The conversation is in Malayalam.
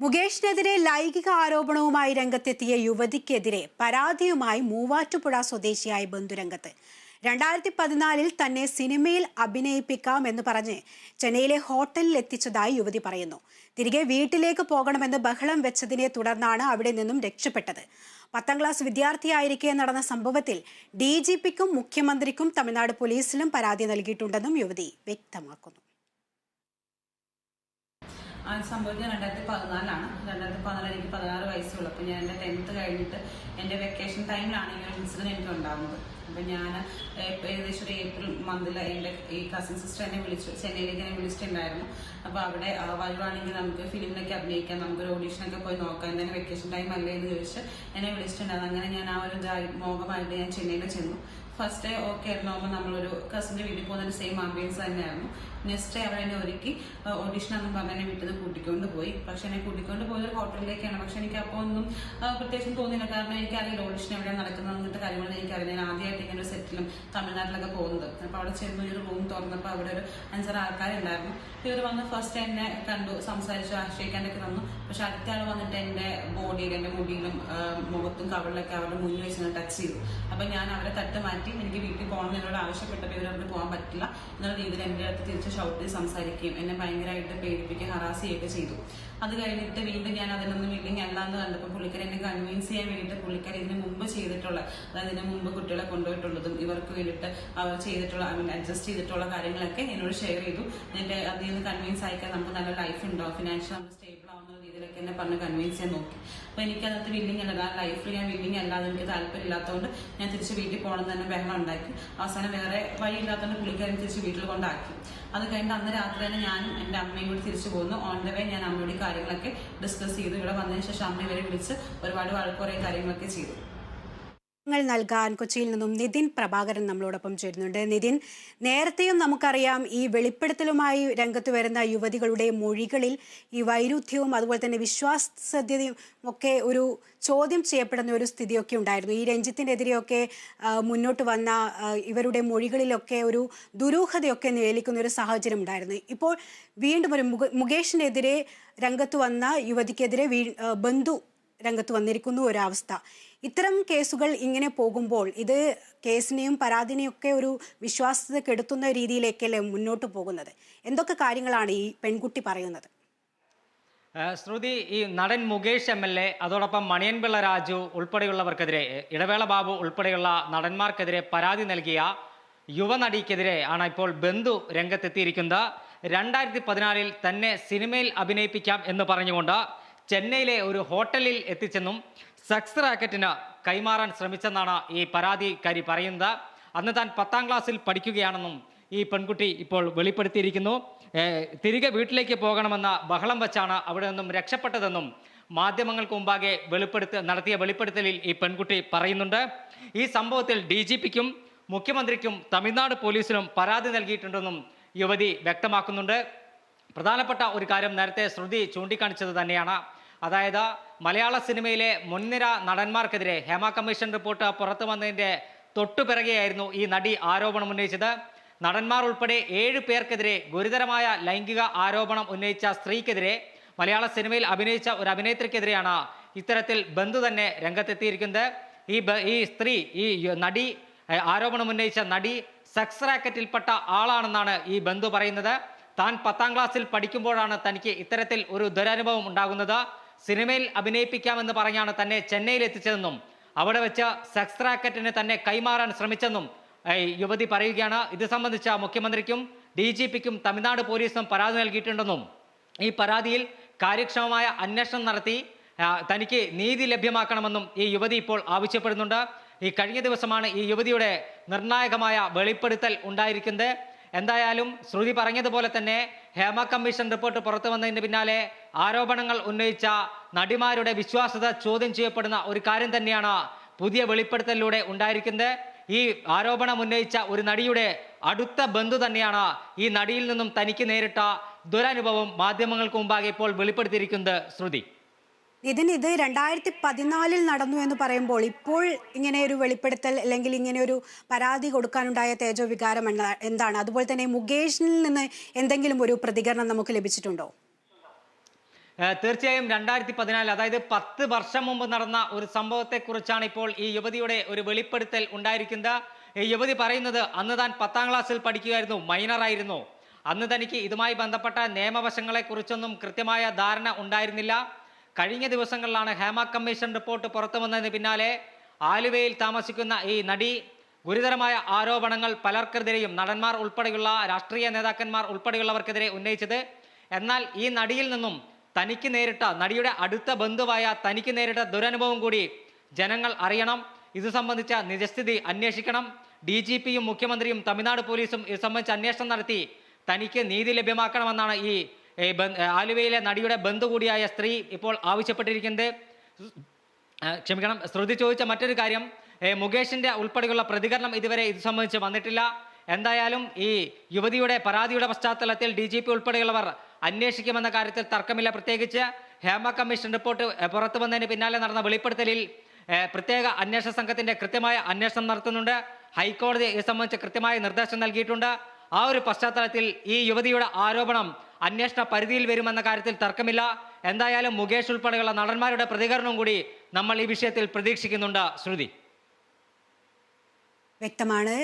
മുകേഷിനെതിരെ ലൈംഗിക ആരോപണവുമായി രംഗത്തെത്തിയ യുവതിക്കെതിരെ പരാതിയുമായി മൂവാറ്റുപുഴ സ്വദേശിയായ ബന്ധുരംഗത്ത് രണ്ടായിരത്തി പതിനാലിൽ തന്നെ സിനിമയിൽ അഭിനയിപ്പിക്കാം എന്ന് പറഞ്ഞ് ചെന്നൈയിലെ ഹോട്ടലിൽ എത്തിച്ചതായി യുവതി പറയുന്നു. തിരികെ വീട്ടിലേക്ക് പോകണമെന്ന് ബഹളം വെച്ചതിനെ തുടർന്നാണ് അവിടെ നിന്നും രക്ഷപ്പെട്ടത്. പത്താം ക്ലാസ് വിദ്യാർത്ഥിയായിരിക്കെ നടന്ന സംഭവത്തിൽ ഡി ജി പിക്കും മുഖ്യമന്ത്രിക്കും തമിഴ്നാട് പോലീസിലും പരാതി നൽകിയിട്ടുണ്ടെന്നും യുവതി വ്യക്തമാക്കുന്നു. ആ സംഭവിച്ചത് രണ്ടായിരത്തി പതിനാലാണ് രണ്ടായിരത്തി പതിനാല് എനിക്ക് പതിനാറ് വയസ്സുള്ളൂ. അപ്പോൾ ഞാൻ എന്റെ ടെൻത്ത് കഴിഞ്ഞിട്ട് എന്റെ വെക്കേഷൻ ടൈമിലാണ് ഈ ഒരു ഇൻസിഡന്റ് എനിക്ക് ഉണ്ടാകുന്നത് അപ്പം ഞാൻ ഏകദേശം ഒരു ഏപ്രിൽ മന്തിൽ എന്റെ ഈ കസിൻ സിസ്റ്റർ എന്നെ വിളിച്ചു. ചെന്നൈയിലേക്ക് എന്നെ വിളിച്ചിട്ടുണ്ടായിരുന്നു. അപ്പോൾ അവിടെ വരുവാണെങ്കിൽ നമുക്ക് ഫിലിമിലൊക്കെ അഭിനയിക്കാം നമുക്കൊരു ഓഡീഷനൊക്കെ പോയി നോക്കാം. തന്നെ വെക്കേഷൻ ടൈം അല്ലേ എന്ന് ചോദിച്ച് എന്നെ വിളിച്ചിട്ടുണ്ടായിരുന്നു. അങ്ങനെ ഞാൻ ആ ഒരു ഇതായി മോഹമായിട്ട് ഞാൻ ചെന്നൈയിൽ ചെന്നു. ഫസ്റ്റ് ഡേ ഓക്കെ ആയിരുന്നു. അപ്പോൾ നമ്മളൊരു കസിന്റെ വീട്ടിൽ പോകുന്നതിന് സെയിം ആംബിയൻസ് തന്നെയായിരുന്നു. നെക്സ്റ്റ് അവർ എന്നെ ഒരുക്കി ഓഡീഷൻ എന്നും പറഞ്ഞ് എന്നെ വീട്ടിൽ നിന്ന് കൂട്ടിക്കൊണ്ട് പോയി. പക്ഷെ എന്നെ കൂട്ടിക്കൊണ്ട് പോയത് ഹോട്ടലിലേക്കാണ്. പക്ഷെ എനിക്ക് അപ്പോൾ ഒന്നും പ്രത്യേകം തോന്നിയില്ല. കാരണം എനിക്കറിയില്ല ഓഡീഷൻ എവിടെയാണ് നടക്കുന്നത് എന്നിട്ട് കാര്യങ്ങളൊന്നും എനിക്കറിയില്ല. ഞാൻ ആദ്യമായിട്ട് ഇങ്ങനെ ഒരു സെറ്റിലും തമിഴ്നാട്ടിലൊക്കെ പോകുന്നത്. അപ്പോൾ അവിടെ ചെന്ന് ഒരു റൂം തുറന്നപ്പോൾ അവിടെ ഒരു അഞ്ചാറ് ആൾക്കാരുണ്ടായിരുന്നു. ഇവർ വന്ന് ഫസ്റ്റ് എന്നെ കണ്ടു സംസാരിച്ചു ആശ്രയിക്കാനൊക്കെ തന്നു. പക്ഷെ അടുത്ത ആൾ വന്നിട്ട് എന്റെ ബോഡിയിൽ എന്റെ മുടിയിലും മുഖത്തും കവളിലൊക്കെ അവരുടെ മുന്നിൽ വെച്ച് ടച്ച് ചെയ്തു. അപ്പം ഞാൻ അവരെ തട്ട് മാറ്റി എനിക്ക് വീട്ടിൽ പോകണം എന്നോട് ആവശ്യപ്പെട്ടപ്പോൾ ഇവരവിടെ പോകാൻ പറ്റില്ല. എന്നുള്ള രീതിയിൽ എന്റെ അടുത്ത് തിരിച്ച് ഷൗട്ട് ചെയ്ത് സംസാരിക്കുകയും എന്നെ ഭയങ്കരമായിട്ട് പേടിപ്പിക്കുകയും ഹറാസ് ചെയ്യുകയൊക്കെ ചെയ്തു. അത് കഴിഞ്ഞിട്ട് വീണ്ടും ഞാൻ അതിനൊന്നും ഇല്ലെങ്കിൽ അല്ലാന്ന് കണ്ടപ്പോൾ പുള്ളിക്കാരെ എന്നെ കൺവിൻസ് ചെയ്യാൻ വേണ്ടിയിട്ട് പുള്ളിക്കാരി ഇതിന് മുമ്പ് ചെയ്തിട്ടുള്ള അതായത് ഇതിന് മുമ്പ് കുട്ടികളെ കൊണ്ടുപോയിട്ടുള്ളതും ഇവർക്ക് വേണ്ടിയിട്ട് അവർ ചെയ്തിട്ടുള്ള ഐ മീൻ അഡ്ജസ്റ്റ് ചെയ്തിട്ടുള്ള കാര്യങ്ങളൊക്കെ എന്നോട് ഷെയർ ചെയ്തു. എന്നിട്ട് അതിൽ നിന്ന് കൺവിൻസ് ആയിക്കാൻ നമുക്ക് നല്ല ലൈഫ് ഉണ്ടോ? ഫിനാൻഷ്യൽ എന്നെ പറഞ്ഞ് കൺവിൻസ് ചെയ്യാൻ നോക്കി. അപ്പോൾ എനിക്കതിനകത്ത് വില്ലിങ് അല്ല. ആ ലൈഫിൽ ഞാൻ വില്ലിങ് അല്ലാതെ എനിക്ക് താല്പര്യമില്ലാത്തതുകൊണ്ട് ഞാൻ തിരിച്ച് വീട്ടിൽ പോകണം തന്നെ ബഹളം ഉണ്ടാക്കി. അവസാനം വേറെ വഴി ഇല്ലാത്തതുകൊണ്ട് പുള്ളിക്കാരൻ തിരിച്ച് വീട്ടിൽ കൊണ്ടാക്കി. അത് കഴിഞ്ഞിട്ട് അന്ന് രാത്രി തന്നെ ഞാനും എന്റെ അമ്മയും കൂടി തിരിച്ചു പോകുന്നു ഓൺ ദ വേ ഞാൻ അമ്മയോട് കാര്യങ്ങളൊക്കെ ഡിസ്കസ് ചെയ്തു. ഇവിടെ വന്നതിന് ശേഷം അമ്മ ഇവരെ വിളിച്ച് ഒരുപാട് വഴക്കുറേ കാര്യങ്ങളൊക്കെ ചെയ്തു. ങ്ങൾ നൽകാൻ കൊച്ചിയിൽ നിന്നും നിതിൻ പ്രഭാകരൻ നമ്മളോടൊപ്പം ചേരുന്നുണ്ട്. നിതിൻ നേരത്തെയും നമുക്കറിയാം ഈ വെളിപ്പെടുത്തലുമായി രംഗത്ത് വരുന്ന യുവതികളുടെ മൊഴികളിൽ ഈ വൈരുദ്ധ്യവും അതുപോലെ തന്നെ വിശ്വാസ്യതയും ഒക്കെ ഒരു ചോദ്യം ചെയ്യപ്പെടുന്ന ഒരു സ്ഥിതിയൊക്കെ ഉണ്ടായിരുന്നു. ഈ രഞ്ജിത്തിനെതിരെയൊക്കെ മുന്നോട്ട് വന്ന ഇവരുടെ മൊഴികളിലൊക്കെ ഒരു ദുരൂഹതയൊക്കെ നിഴലിക്കുന്ന ഒരു സാഹചര്യം ഉണ്ടായിരുന്നു. ഇപ്പോൾ വീണ്ടും ഒരു മുക- മുകേഷിനെതിരെ രംഗത്ത് വന്ന യുവതിക്കെതിരെ ബന്ധു രംഗത്ത് വന്നിരിക്കുന്നു ഒരവസ്ഥ. ഇത്തരം കേസുകൾ ഇങ്ങനെ പോകുമ്പോൾ ഇത് കേസിനെയും പരാതിനെയും ഒക്കെ ഒരു വിശ്വാസ്യത കെടുത്തുന്ന രീതിയിലേക്കല്ലേ മുന്നോട്ട് പോകുന്നത്? എന്തൊക്കെ കാര്യങ്ങളാണ് ഈ പെൺകുട്ടി പറയുന്നത്? ശ്രുതി ഈ നടൻ മുകേഷ് എം എൽ എ അതോടൊപ്പം മണിയൻപിള്ള രാജു ഉൾപ്പെടെയുള്ളവർക്കെതിരെ ഇടവേള ബാബു ഉൾപ്പെടെയുള്ള നടന്മാർക്കെതിരെ പരാതി നൽകിയ യുവനടിക്കെതിരെ ആണ് ഇപ്പോൾ ബന്ധു രംഗത്തെത്തിയിരിക്കുന്നത്. രണ്ടായിരത്തി പതിനാലിൽ തന്നെ സിനിമയിൽ അഭിനയിപ്പിക്കാം എന്ന് പറഞ്ഞുകൊണ്ട് ചെന്നൈയിലെ ഒരു ഹോട്ടലിൽ എത്തിച്ചെന്നും സെക്സ് റാക്കറ്റിന് കൈമാറാൻ ശ്രമിച്ചെന്നാണ് ഈ പരാതിക്കാരി പറയുന്നത്. അന്ന് താൻ പത്താം ക്ലാസ്സിൽ പഠിക്കുകയാണെന്നും ഈ പെൺകുട്ടി ഇപ്പോൾ വെളിപ്പെടുത്തിയിരിക്കുന്നു. തിരികെ വീട്ടിലേക്ക് പോകണമെന്ന ബഹളം വച്ചാണ് അവിടെ നിന്നും രക്ഷപ്പെട്ടതെന്നും മാധ്യമങ്ങൾക്ക് മുമ്പാകെ വെളിപ്പെടുത്ത നടത്തിയ വെളിപ്പെടുത്തലിൽ ഈ പെൺകുട്ടി പറയുന്നുണ്ട്. ഈ സംഭവത്തിൽ ഡി ജി പിക്കും മുഖ്യമന്ത്രിക്കും തമിഴ്നാട് പോലീസിനും പരാതി നൽകിയിട്ടുണ്ടെന്നും യുവതി വ്യക്തമാക്കുന്നുണ്ട്. പ്രധാനപ്പെട്ട ഒരു കാര്യം നേരത്തെ ശ്രുതി ചൂണ്ടിക്കാണിച്ചത് തന്നെയാണ്. അതായത് മലയാള സിനിമയിലെ മുൻനിര നടന്മാർക്കെതിരെ ഹേമ കമ്മീഷൻ റിപ്പോർട്ട് പുറത്തു വന്നതിന്റെ തൊട്ടുപിറകെയായിരുന്നു ഈ നടി ആരോപണം ഉന്നയിച്ചത്. നടന്മാർ ഉൾപ്പെടെ ഏഴ് പേർക്കെതിരെ ഗുരുതരമായ ലൈംഗിക ആരോപണം ഉന്നയിച്ച സ്ത്രീക്കെതിരെ മലയാള സിനിമയിൽ അഭിനയിച്ച ഒരു അഭിനേത്രിക്കെതിരെയാണ് ഇത്തരത്തിൽ ബന്ധു തന്നെ രംഗത്തെത്തിയിരിക്കുന്നത്. ഈ ഈ സ്ത്രീ ഈ നടി ആരോപണം ഉന്നയിച്ച നടി സെക്സ് റാക്കറ്റിൽപ്പെട്ട ആളാണെന്നാണ് ഈ ബന്ധു പറയുന്നത്. താൻ പത്താം ക്ലാസ്സിൽ പഠിക്കുമ്പോഴാണ് തനിക്ക് ഇത്തരത്തിൽ ഒരു ദുരനുഭവം ഉണ്ടാകുന്നത്. സിനിമയിൽ അഭിനയിപ്പിക്കാമെന്ന് പറഞ്ഞാണ് തന്നെ ചെന്നൈയിൽ എത്തിച്ചതെന്നും അവിടെ വെച്ച് സെക്സ് റാക്കറ്റിന് തന്നെ കൈമാറാൻ ശ്രമിച്ചെന്നും യുവതി പറയുകയാണ്. ഇത് സംബന്ധിച്ച മുഖ്യമന്ത്രിക്കും ഡി ജി പിക്കും തമിഴ്നാട് പോലീസും പരാതി നൽകിയിട്ടുണ്ടെന്നും ഈ പരാതിയിൽ കാര്യക്ഷമമായ അന്വേഷണം നടത്തി തനിക്ക് നീതി ലഭ്യമാക്കണമെന്നും ഈ യുവതി ഇപ്പോൾ ആവശ്യപ്പെടുന്നുണ്ട്. ഈ കഴിഞ്ഞ ദിവസമാണ് ഈ യുവതിയുടെ നിർണായകമായ വെളിപ്പെടുത്തൽ ഉണ്ടായിരിക്കുന്നത്. എന്തായാലും ശ്രുതി പറഞ്ഞതുപോലെ തന്നെ ഹേമ കമ്മീഷൻ റിപ്പോർട്ട് പുറത്തു വന്നതിന് പിന്നാലെ ആരോപണങ്ങൾ ഉന്നയിച്ച നടിമാരുടെ വിശ്വാസ്യത ചോദ്യം ചെയ്യപ്പെടുന്ന ഒരു കാര്യം തന്നെയാണ് പുതിയ വെളിപ്പെടുത്തലിലൂടെ ഉണ്ടായിരിക്കുന്നത്. ഈ ആരോപണം ഉന്നയിച്ച ഒരു നടിയുടെ അടുത്ത ബന്ധു തന്നെയാണ് ഈ നടിയിൽ നിന്നും തനിക്ക് നേരിട്ട ദുരനുഭവം മാധ്യമങ്ങൾക്ക് മുമ്പാകെ ഇപ്പോൾ വെളിപ്പെടുത്തിയിരിക്കുന്നത് ശ്രുതി. ഇതിന് ഇത് രണ്ടായിരത്തി പതിനാലിൽ നടന്നു എന്ന് പറയുമ്പോൾ ഇപ്പോൾ ഇങ്ങനെ ഒരു വെളിപ്പെടുത്തൽ അല്ലെങ്കിൽ ഇങ്ങനെ ഒരു പരാതി കൊടുക്കാനുണ്ടായ തേജോ വികാരം എന്താണ്? അതുപോലെ തന്നെ മുകേഷിൽ നിന്ന് എന്തെങ്കിലും ഒരു പ്രതികരണം നമുക്ക് ലഭിച്ചിട്ടുണ്ടോ? തീർച്ചയായും രണ്ടായിരത്തി പതിനാല് അതായത് പത്ത് വർഷം മുമ്പ് നടന്ന ഒരു സംഭവത്തെക്കുറിച്ചാണ് ഇപ്പോൾ ഈ യുവതിയുടെ ഒരു വെളിപ്പെടുത്തൽ ഉണ്ടായിരിക്കുന്നത്. ഈ യുവതി പറയുന്നത് അന്ന് താൻ പത്താം ക്ലാസ്സിൽ പഠിക്കുകയായിരുന്നു മൈനറായിരുന്നു അന്ന് തനിക്ക് ഇതുമായി ബന്ധപ്പെട്ട നിയമവശങ്ങളെ കുറിച്ചൊന്നും കൃത്യമായ ധാരണ ഉണ്ടായിരുന്നില്ല. കഴിഞ്ഞ ദിവസങ്ങളിലാണ് ഹേമ കമ്മീഷൻ റിപ്പോർട്ട് പുറത്തു വന്നതിന് പിന്നാലെ ആലുവയിൽ താമസിക്കുന്ന ഈ നടി ഗുരുതരമായ ആരോപണങ്ങൾ പലർക്കെതിരെയും നടന്മാർ ഉൾപ്പെടെയുള്ള രാഷ്ട്രീയ നേതാക്കന്മാർ ഉൾപ്പെടെയുള്ളവർക്കെതിരെ ഉന്നയിച്ചത്. എന്നാൽ ഈ നടിയിൽ നിന്നും തനിക്ക് നേരിട്ട നടിയുടെ അടുത്ത ബന്ധുവായ തനിക്ക് നേരിട്ട ദുരനുഭവം കൂടി ജനങ്ങൾ അറിയണം. ഇത് സംബന്ധിച്ച നിജസ്ഥിതി അന്വേഷിക്കണം. ഡി ജി പിയും മുഖ്യമന്ത്രിയും തമിഴ്നാട് പോലീസും ഇത് സംബന്ധിച്ച് അന്വേഷണം നടത്തി തനിക്ക് നീതി ലഭ്യമാക്കണമെന്നാണ് ഈ ആലുവയിലെ നടിയുടെ ബന്ധു കൂടിയായ സ്ത്രീ ഇപ്പോൾ ആവശ്യപ്പെട്ടിരിക്കുന്നത്. ക്ഷമിക്കണം ശ്രുതി ചോദിച്ച മറ്റൊരു കാര്യം മുകേഷിന്റെ ഉൾപ്പെടെയുള്ള പ്രതികരണം ഇതുവരെ ഇത് സംബന്ധിച്ച് വന്നിട്ടില്ല. എന്തായാലും ഈ യുവതിയുടെ പരാതിയുടെ പശ്ചാത്തലത്തിൽ ഡി ജി പി ഉൾപ്പെടെയുള്ളവർ അന്വേഷിക്കുമെന്ന കാര്യത്തിൽ തർക്കമില്ല. പ്രത്യേകിച്ച് ഹേമ കമ്മീഷൻ റിപ്പോർട്ട് പുറത്തു വന്നതിന് പിന്നാലെ നടന്ന വെളിപ്പെടുത്തലിൽ പ്രത്യേക അന്വേഷണ സംഘത്തിന്റെ കൃത്യമായ അന്വേഷണം നടത്തുന്നുണ്ട്. ഹൈക്കോടതി ഇത് സംബന്ധിച്ച് കൃത്യമായ നിർദ്ദേശം നൽകിയിട്ടുണ്ട്. ആ ഒരു പശ്ചാത്തലത്തിൽ ഈ യുവതിയുടെ ആരോപണം അന്വേഷണ പരിധിയിൽ വരുമെന്ന കാര്യത്തിൽ തർക്കമില്ല. എന്തായാലും മുകേഷ് ഉൾപ്പെടെയുള്ള നടന്മാരുടെ പ്രതികരണവും കൂടി നമ്മൾ ഈ വിഷയത്തിൽ പ്രതീക്ഷിക്കുന്നുണ്ട്. ശ്രുതി. വ്യക്തമാണ്.